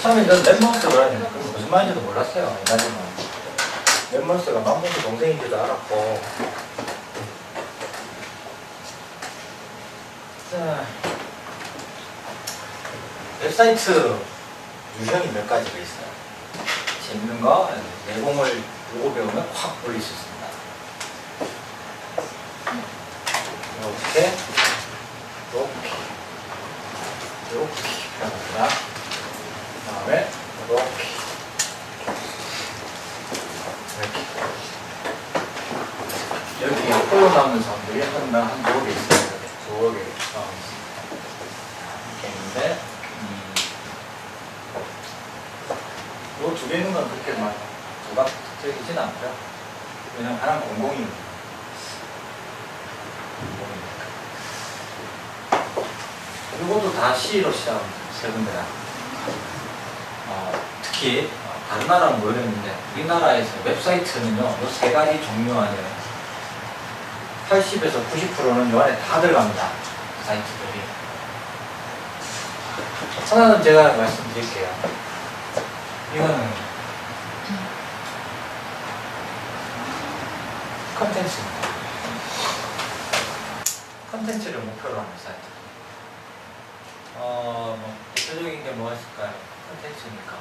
처음에 저는 랩몬스터라는 게 무슨 말인지도 몰랐어요. 옛날에는. 랩몬스터가 망몬스 동생인지도 알았고. 자, 웹사이트 유형이 몇 가지가 있어요. 재밌는 거, 내공을 요거 배우면 확 올릴 수 있습니다. 이렇게, 이렇게, 이렇게 합니다. 그 다음에 이렇게, 이렇게. 여기 홀로 남은 사람들이 한, 한 두어 개 있어요. 두어 개 나와 있습니다. 이렇게 있는데, 음, 요두 개 있는 건 그렇게 막 조각적이진 않고요. 왜냐면 하나는 공공이거든요. 이것도 다 C로 시작합니다. 세 군데가. 어, 특히 어, 다른 나라는 모르겠는데 우리나라에서 웹사이트는요, 요세 가지 종류 안에 80에서 90%는 요 안에 다 들어갑니다. 사이트들이. 하나는 제가 말씀드릴게요. 이거는 컨텐츠입니다. 컨텐츠를 목표로 하는 사이트. 어, 뭐, 대표적인 게 뭐가 있을까요? 컨텐츠니까.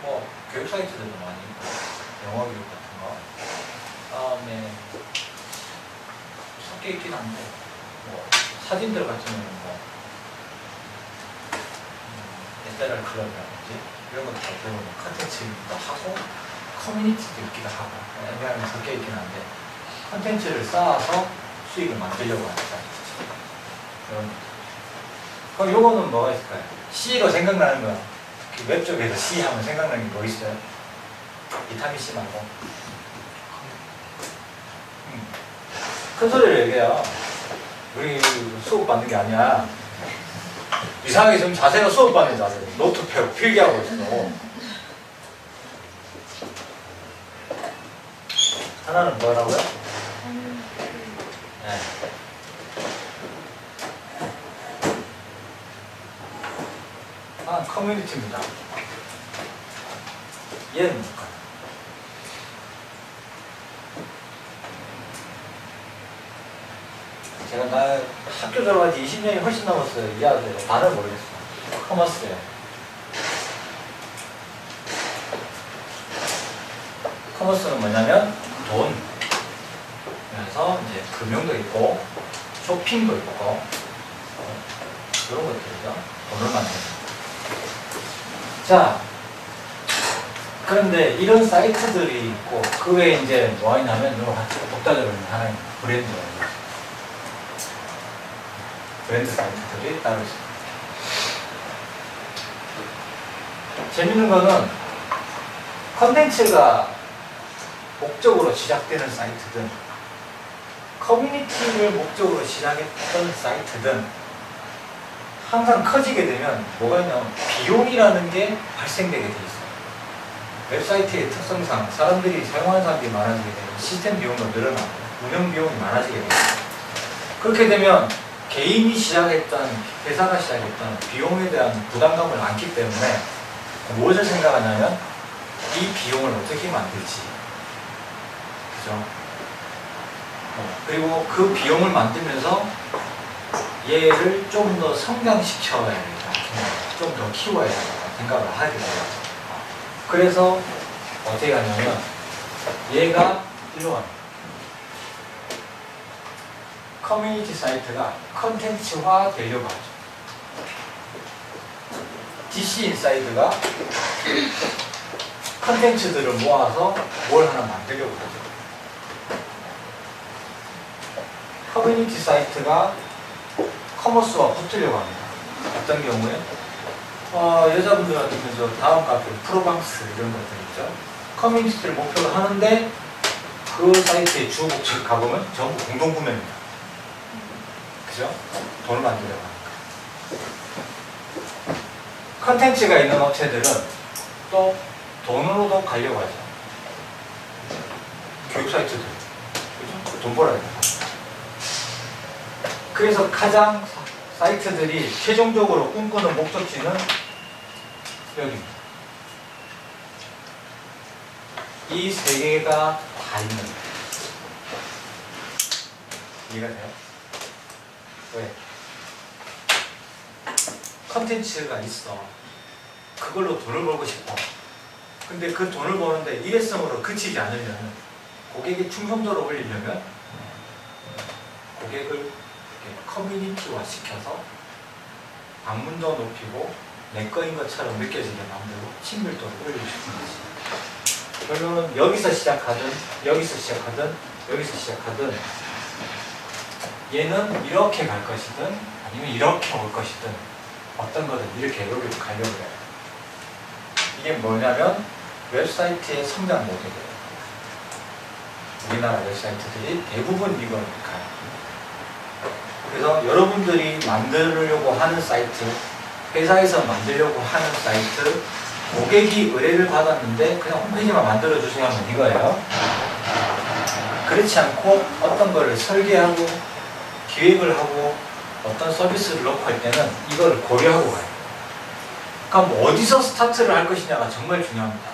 뭐, 교육 사이트들도 많이 있고, 영어 교육 같은 거. 다음에, 섞여 있긴 한데, 뭐, 사진들 같은 경우는 뭐, 음, 에스테랄 클럽이라든지, 이런 것도 배우는 컨텐츠이기도 하고, 커뮤니티도 있기도 하고, 애매하게 섞여 있긴 한데, 컨텐츠를 쌓아서 수익을 만들려고 하는 사이트죠. 그런 거. 그럼 요거는 뭐가 있을까요? C로 생각나는 거. 그웹 쪽에서 C 하면 생각나는 게 뭐 있어요? 비타민 C 말고. 음. 큰 소리를 얘기해요. 우리 수업 받는 게 아니야. 이상하게 지금 자세가 수업 받는 자세. 노트 펴 필기하고 있어. 하나는 뭐라고요? 네. 아, 커뮤니티입니다. 얘는 뭘까요? 제가 나 학교 졸업한 지 20년이 훨씬 넘었어요. 이 아들 단어 모르겠어요. 커머스예요. 커머스는 뭐냐면 돈. 그래서 이제 금융도 있고 쇼핑도 있고 어, 그런 것들이죠. 돈을 만드는. 자, 그런데 이런 사이트들이 있고 그 외에 이제 뭐가 있냐면 요 독자적으로 하나의 브랜드예요. 브랜드 사이트들이 따로 있습니다. 재밌는 거는 컨텐츠가 목적으로 시작되는 사이트든 커뮤니티를 목적으로 시작했던 사이트든 항상 커지게 되면 뭐가 있냐면 비용이라는 게 발생되게 돼 있어요. 웹사이트의 특성상 사람들이 사용하는 사람들이 많아지게 되면 시스템 비용도 늘어나고 운영 비용이 많아지게 돼요. 그렇게 되면 개인이 시작했던 회사가 시작했던 비용에 대한 부담감을 안기 때문에 무엇을 생각하냐면 이 비용을 어떻게 만들지 그죠? 어, 그리고 그 비용을 만들면서 얘를 좀 더 성장시켜야 되겠다. 좀 더 키워야 되겠다 생각을 하게 돼요. 그래서 어떻게 하냐면 얘가 일로 와. 커뮤니티 사이트가 컨텐츠화 되려고 하죠. DC 인사이드가 컨텐츠들을 모아서 뭘 하나 만들려고 하죠. 커뮤니티 사이트가 커머스와 붙으려고 합니다. 어떤 경우에 어, 여자분들 같은 경우 다음 카페 프로방스 이런 것들 있죠. 커뮤니티를 목표로 하는데 그 사이트의 주 목적 가보면 전부 공동 구매입니다. 그죠? 돈을 만들려고 하니까. 컨텐츠가 있는 업체들은 또 돈으로도 가려고 하죠. 교육 사이트들. 그죠? 돈 벌어야 돼. 그래서 가장 사이트들이 최종적으로 꿈꾸는 목적지는 여기입니다. 이 세 개가 다 있는 거예요. 이해가 돼요? 왜? 컨텐츠가 있어. 그걸로 돈을 벌고 싶어. 근데 그 돈을 버는데 일회성으로 그치지 않으면 고객의 충성도를 올리려면 고객을 커뮤니티화 시켜서 방문도 높이고 내 거인 것처럼 느껴지게 만들고 친밀도를 싶은 거지. 결론은 여기서 시작하든 여기서 시작하든 여기서 시작하든 얘는 이렇게 갈 것이든 아니면 이렇게 올 것이든 어떤 거든 이렇게 여기로 가려고 해요. 이게 뭐냐면 웹사이트의 성장 모델이에요. 우리나라 웹사이트들이 대부분 이걸 가요. 그래서 여러분들이 만들려고 하는 사이트, 회사에서 만들려고 하는 사이트, 고객이 의뢰를 받았는데 그냥 홈페이지만 만들어주세요 하면 이거예요. 그렇지 않고 어떤 거를 설계하고 기획을 하고 어떤 서비스를 넣고 할 때는 이걸 고려하고 가요. 그럼 어디서 스타트를 할 것이냐가 정말 중요합니다.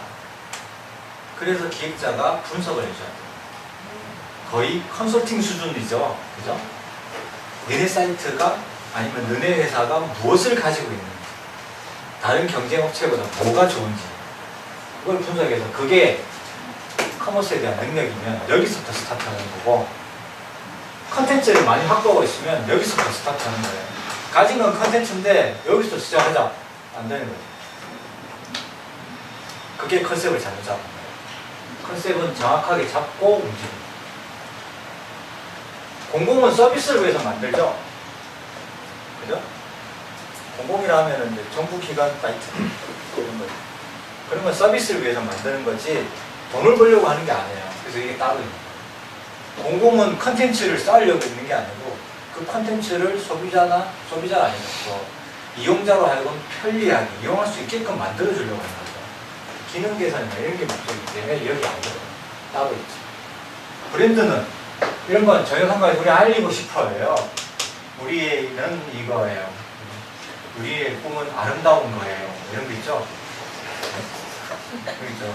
그래서 기획자가 분석을 해줘야 돼요. 거의 컨설팅 수준이죠. 그죠? 너네 사이트가 아니면 너네 회사가 무엇을 가지고 있는지 다른 경쟁 업체보다 뭐가 좋은지 그걸 분석해서 그게 커머스에 대한 능력이면 여기서부터 스타트하는 거고 컨텐츠를 많이 확보하고 있으면 여기서부터 스타트하는 거예요. 가진 건 컨텐츠인데 여기서 시작하자 안 되는 거죠. 그게 컨셉을 잘못 잡은 거예요. 컨셉은 정확하게 잡고 움직입니다. 공공은 서비스를 위해서 만들죠. 그죠? 공공이라 하면은 이제 정부 기관 사이트 이런 거 그런 건 서비스를 위해서 만드는 거지 돈을 벌려고 하는 게 아니에요. 그래서 이게 따로 있는 거예요. 공공은 컨텐츠를 쌓으려고 있는 게 아니고 그 컨텐츠를 소비자나 소비자가 아니고 또 이용자로 하여금 편리하게 이용할 수 있게끔 만들어 주려고 하는 거죠. 기능 개선이나 이런 게 목적이기 때문에 여기 안 들어요. 따로 있지. 브랜드는 이런 건 전혀 상관없이 우리 알리고 싶어요. 우리는 이거예요. 우리의 꿈은 아름다운 거예요. 이런 거 있죠? 그렇죠.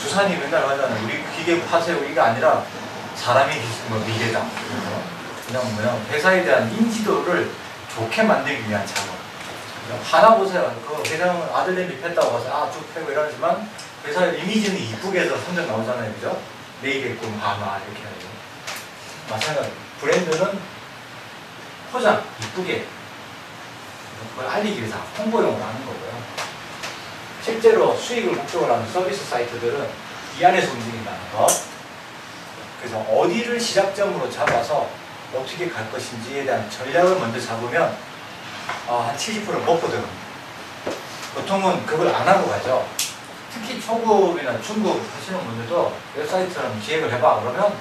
주산이 맨날 하잖아요. 우리 기계 파세요. 이게 아니라 사람이 뭐 미래다. 그냥 뭐냐 회사에 대한 인지도를 좋게 만들기 위한 작업. 하나 보세요. 그 회사는 아들내미 팼다고 봐서 아 쭉 패고 이러지만 회사 이미지는 이쁘게 해서 성적 나오잖아요. 그죠? 내일의 꿈 하나 이렇게 해야죠. 마찬가지. 브랜드는 포장 이쁘게 알리기 위해서 홍보용으로 하는 거고요. 실제로 수익을 목적으로 하는 서비스 사이트들은 이 안에서 움직인다는 거. 그래서 어디를 시작점으로 잡아서 어떻게 갈 것인지에 대한 전략을 먼저 잡으면 어, 한 70%는 먹고 들어갑니다. 보통은 그걸 안 하고 가죠. 특히 초급이나 중급 하시는 분들도 웹사이트랑 기획을 해봐 그러면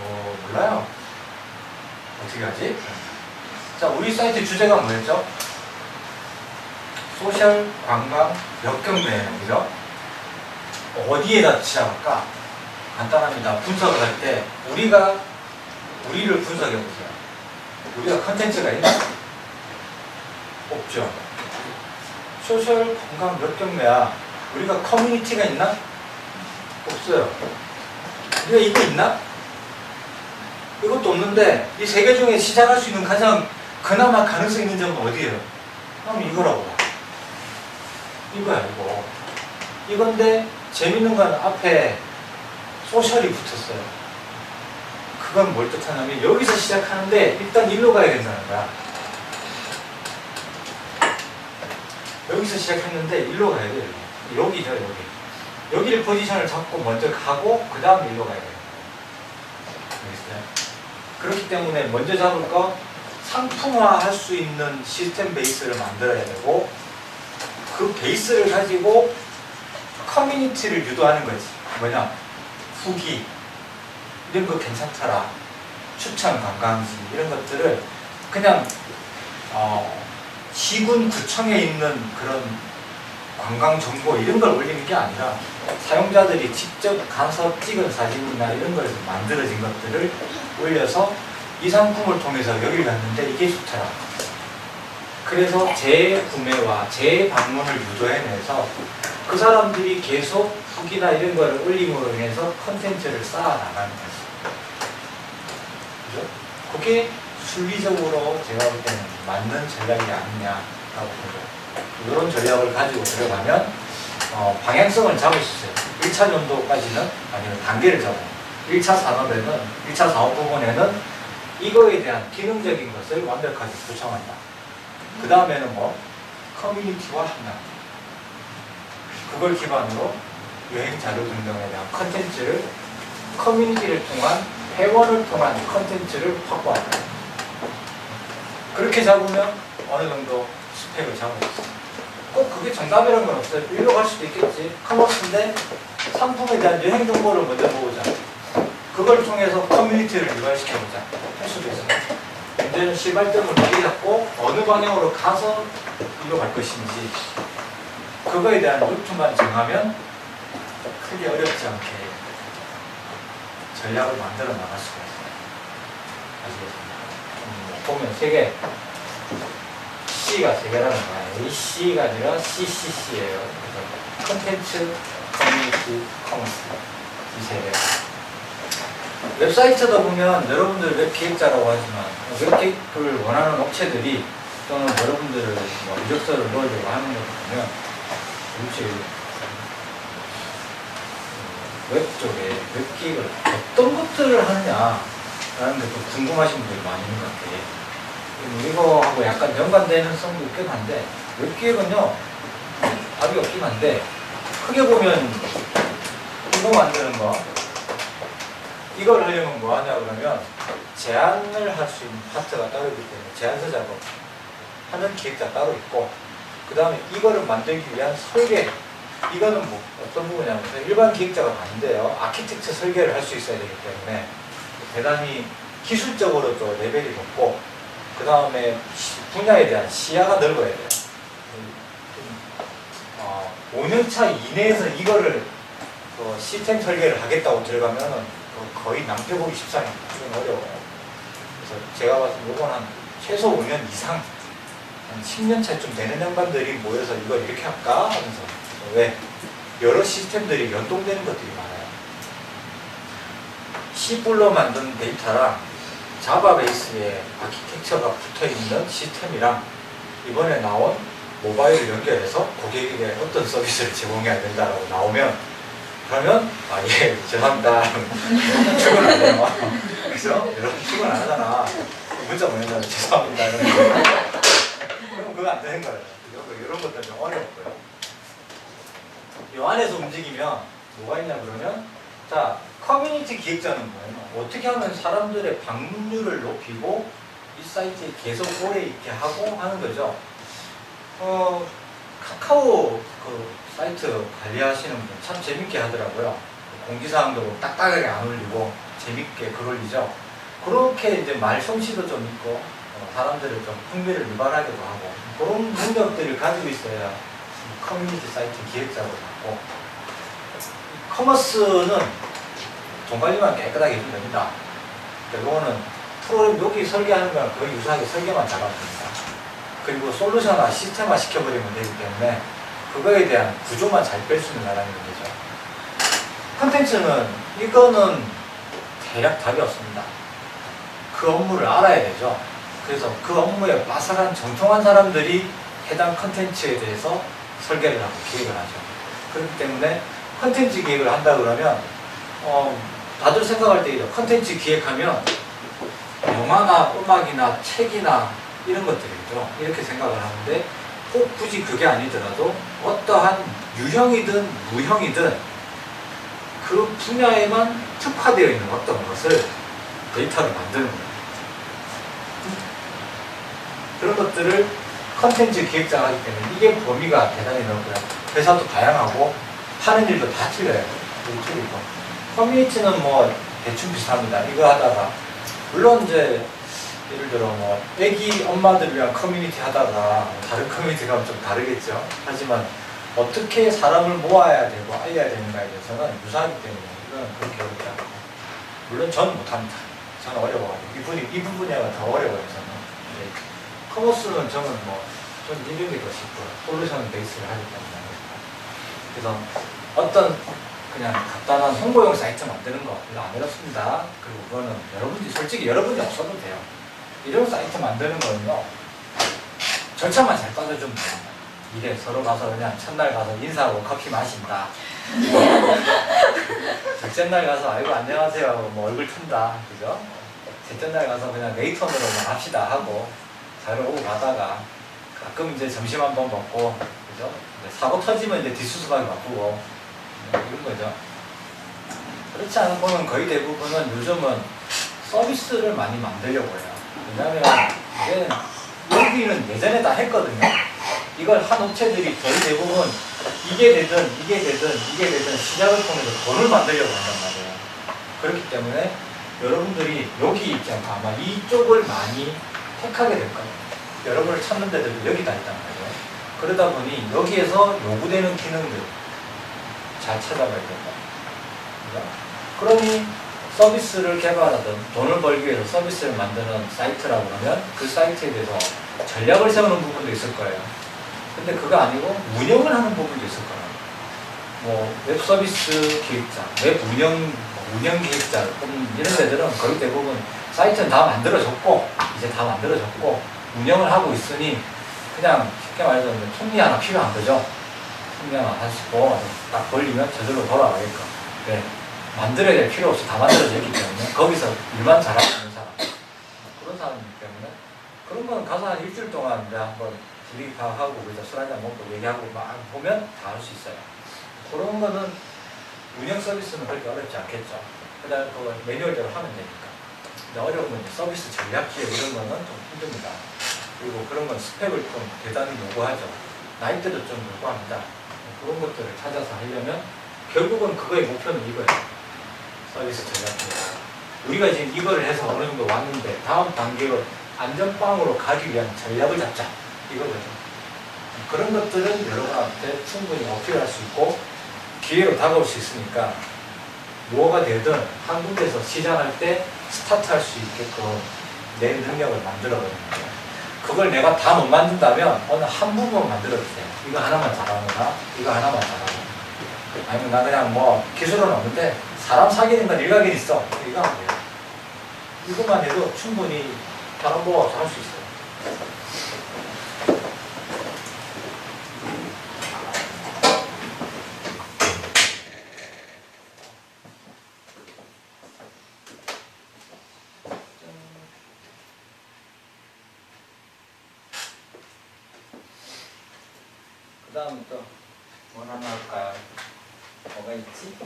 어, 몰라요. 어떻게 하지? 자, 우리 사이트 주제가 뭐였죠? 소셜, 관광, 역경매예요. 그죠? 어디에다 시작할까? 간단합니다. 분석을 할 때 우리가 우리를 분석해 보세요. 우리가 컨텐츠가 있나? 없죠. 소셜, 관광, 역경매야. 우리가 커뮤니티가 있나? 없어요. 우리가 이거 있나? 이것도 없는데 이 세 개 중에 시작할 수 있는 가장 그나마 가능성 있는 점은 어디예요? 그럼 이거라고 봐. 이거야 이거. 이건데 재밌는 건 앞에 소셜이 붙었어요. 그건 뭘 뜻하냐면 여기서 시작하는데 일단 일로 가야 된다는 거야. 여기서 시작했는데 일로 가야 돼요. 여기. 여기죠 여기. 여기를 포지션을 잡고 먼저 가고 그 다음 일로 가야 돼요. 알겠어요? 그렇기 때문에 먼저 잡을 거 상품화 할 수 있는 시스템 베이스를 만들어야 되고 그 베이스를 가지고 커뮤니티를 유도하는 거지. 뭐냐? 후기 이런 거 괜찮더라. 추천 관광지 이런 것들을 그냥 어, 시군 구청에 있는 그런 관광 정보 이런 걸 올리는 게 아니라 사용자들이 직접 가서 찍은 사진이나 이런 거에서 만들어진 것들을 올려서 이 상품을 통해서 여기를 갔는데 이게 좋더라. 그래서 재구매와 재방문을 유도해내서 그 사람들이 계속 후기나 이런 걸 올림으로 인해서 컨텐츠를 쌓아나가는 거죠. 그죠? 그게 순리적으로 제가 볼 때는 맞는 전략이 아니냐라고 보죠. 이런 전략을 가지고 들어가면 어, 방향성을 잡을 수 있어요. 1차 연도까지는 아니면 단계를 잡아요. 1차 산업에는 1차 사업 부분에는 이거에 대한 기능적인 것을 완벽하게 구성한다. 그 다음에는 뭐 커뮤니티와 하나. 그걸 기반으로 여행 자료 등등에 대한 컨텐츠를 커뮤니티를 통한 회원을 통한 컨텐츠를 확보한다. 그렇게 잡으면 어느 정도 스펙을 잡을 수 있어요. 꼭 그게 정답이라는 건 없어요. 일로 갈 수도 있겠지. 커머스인데 상품에 대한 여행 정보를 먼저 모으자. 그걸 통해서 커뮤니티를 유발시켜보자. 할 수도 있어요. 문제는 시발점을 어디 잡고 어느 방향으로 가서 이로 갈 것인지 그거에 대한 루트만 정하면 크게 어렵지 않게 전략을 만들어 나갈 수가 있어요. 아시겠습니까? 음, 보면 세 개. C가 세 개라는 거야. A, C가 아니라 CCC예요. 컨텐츠, 커뮤니티, 커머스. 이 세 개. 웹사이트다 보면 여러분들 웹 기획자라고 하지만 웹 기획을 원하는 업체들이 또는 여러분들을 뭐 이력서를 넣으려고 하는 걸 보면 도대체 웹 쪽에 웹 기획을 어떤 것들을 하느냐라는 게좀 궁금하신 분들이 많이 있는 것 같아요. 음, 이거하고 약간 연관되는 성도 있긴 한데 웹 기획은요 답이 없긴 한데 크게 보면 이거 만드는 거 이걸 하려면 뭐 하냐 그러면 제안을 할 수 있는 파트가 따로 있기 때문에 제안서 작업 하는 기획자 따로 있고 그 다음에 이거를 만들기 위한 설계 이거는 뭐 어떤 부분이냐면 일반 기획자가 안 돼요. 아키텍처 설계를 할 수 있어야 되기 때문에 대단히 기술적으로 또 레벨이 높고 그 다음에 분야에 대한 시야가 넓어야 돼요 어, 5년차 이내에서 이거를 그 시스템 설계를 하겠다고 들어가면은 그 거의 낭패보기 십상입니다. 이건 어려워요. 그래서 제가 봤을 때 이건 한 최소 5년 이상, 한 10년 차쯤 되는 양반들이 모여서 이걸 이렇게 할까 하면서 왜 여러 시스템들이 연동되는 것들이 많아요. C불로 만든 데이터랑 자바 베이스에 아키텍처가 붙어 있는 시스템이랑 이번에 나온 모바일을 연결해서 고객에게 어떤 서비스를 제공해야 된다라고 나오면 그러면 아 예 죄송합니다. 출근 안 해요. 그죠? 여러분 출근 안 하잖아. 문자 보내면 죄송합니다. 그럼 그거 안 되는 거예요? 이런 것들 좀 어렵고요. 이 안에서 움직이면 뭐가 있냐 그러면 자 커뮤니티 기획자는 뭐예요? 어떻게 하면 사람들의 방문율을 높이고 이 사이트에 계속 오래 있게 하고 하는 거죠 어, 카카오 그 사이트 관리하시는 분 참 재밌게 하더라고요. 공지사항도 딱딱하게 안 올리고 재밌게 글 올리죠. 그렇게 이제 말솜씨도 좀 있고 어, 사람들을 좀 흥미를 유발하기도 하고 그런 능력들을 가지고 있어야 이 커뮤니티 사이트 기획자로 잡고 이 커머스는 돈 관리만 깨끗하게 해주면 됩니다. 이거는 프로그램 여기 설계하는 거랑 거의 유사하게 설계만 됩니다. 그리고 솔루션화 시스템화 시켜버리면 되기 때문에 그거에 대한 구조만 잘 뺄 수 있는 나라는 거죠. 컨텐츠는 이거는 대략 답이 없습니다. 그 업무를 알아야 되죠. 그래서 그 업무에 빠삭한 정통한 사람들이 해당 컨텐츠에 대해서 설계를 하고 기획을 하죠. 그렇기 때문에 컨텐츠 기획을 한다 그러면 어, 다들 생각할 때 컨텐츠 기획하면 영화나 음악이나 책이나 이런 것들이죠. 이렇게 생각을 하는데 꼭 굳이 그게 아니더라도 어떠한 유형이든 무형이든 그 분야에만 특화되어 있는 어떤 것을 데이터를 만드는 거예요. 그런 것들을 컨텐츠 기획자가 하기 때문에 이게 범위가 대단히 넓고요. 회사도 다양하고 하는 일도 다 틀려요. 틀리고. 커뮤니티는 뭐 대충 비슷합니다. 이거 하다가 물론 이제 예를 들어 뭐 애기 엄마들 위한 커뮤니티 하다가 다른 커뮤니티가 좀 다르겠죠. 하지만 어떻게 사람을 모아야 되고 알려야 되는가에 대해서는 유사하기 때문에 이건 그렇게 어렵지 않고 물론 저는 못합니다. 저는 어려워가지고 이 부분이 이 부분이 더 어려워요. 저는 네. 커머스는 저는 뭐, 좀 이런 게더 쉽고요. 솔루션 베이스를 하기 때문에. 그래서 어떤 그냥 간단한 홍보용 사이트 만드는 거 이거 안 어렵습니다. 그리고 그거는 여러분들이 솔직히 여러분이 없어도 돼요. 이런 사이트 만드는 거는요. 절차만 잘 따져주면 돼요. 이래 서로 가서 그냥 첫날 가서 인사하고 커피 마신다. 둘째 날 가서 아이고 안녕하세요 뭐 얼굴 튼다 그죠? 셋째 날 가서 그냥 네이턴으로 뭐 합시다 하고 잘 오고 가다가 가끔 이제 점심 한번 먹고 그죠? 사고 터지면 이제 뒷수습하기 바쁘고 네, 이런 거죠. 그렇지 않은 거는 거의 대부분은 요즘은 서비스를 많이 만들려고 해요. 왜냐하면 이게 여기는 예전에 다 했거든요. 이걸 한 업체들이 거의 대부분 이게 되든 이게 되든 이게 되든 시작을 통해서 돈을 만들려고 한단 말이에요. 그렇기 때문에 여러분들이 여기 있지 않고 아마 이쪽을 많이 택하게 될 거예요. 여러분을 찾는 데들도 여기다 있단 말이에요. 그러다 보니 여기에서 요구되는 기능들 잘 찾아가야 된다. 그러니 서비스를 개발하든 돈을 벌기 위해서 서비스를 만드는 사이트라고 하면 그 사이트에 대해서 전략을 세우는 부분도 있을 거예요. 근데 그거 아니고 운영을 하는 부분도 있을 거예요. 뭐 웹 서비스 기획자, 웹 운영 뭐 운영 기획자 음, 이런 데들은 거의 대부분 사이트는 다 만들어졌고 이제 다 만들어졌고 운영을 하고 있으니 그냥 쉽게 말해서 톱니 하나 필요한 거죠. 톱니 하나 하시고 딱 벌리면 저절로 돌아가게끔. 네. 만들어야 될 필요 없이 다 만들어져 있기 때문에 거기서 일만 잘하고 있는 사람 그런 사람이기 때문에 그런 건 가서 한 일주일 동안 이제 한번 분위기 파악하고 그래서 술 한잔 먹고 얘기하고 막 보면 다 할 수 있어요. 그런 거는 운영 서비스는 그렇게 어렵지 않겠죠. 그 다음 그걸 매뉴얼대로 하면 되니까. 근데 어려운 건 서비스 전략 기획 이런 거는 좀 힘듭니다. 그리고 그런 건 스펙을 좀 대단히 요구하죠. 나이대도 좀 요구합니다. 그런 것들을 찾아서 하려면 결국은 그거의 목표는 이거예요. 서비스 전략 기획. 우리가 지금 이걸 해서 어느 정도 왔는데 다음 단계로 안전빵으로 가기 위한 전략을 잡자. 이거거든. 그런 것들은 여러분한테 충분히 어필할 수 있고 기회로 다가올 수 있으니까 뭐가 되든 한 군데서 시작할 때 스타트할 수 있게끔 내 능력을 만들어버리는 거예요. 그걸 내가 다 못 만든다면 어느 한 부분 만들어도 돼요. 이거 하나만 잘하거나 이거 하나만 잘하거나 아니면 나 그냥 뭐 기술은 없는데 사람 사귀는 건 일각이 있어. 이거 하면 돼요. 이것만 해도 충분히 다른 거 잘할 수 있어요. 다음에 또, 뭘 하나 할까요? 뭐가 있지?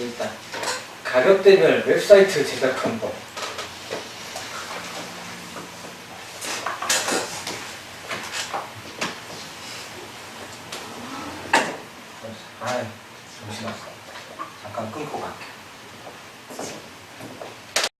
있다. 가격대별 웹사이트 제작 방법.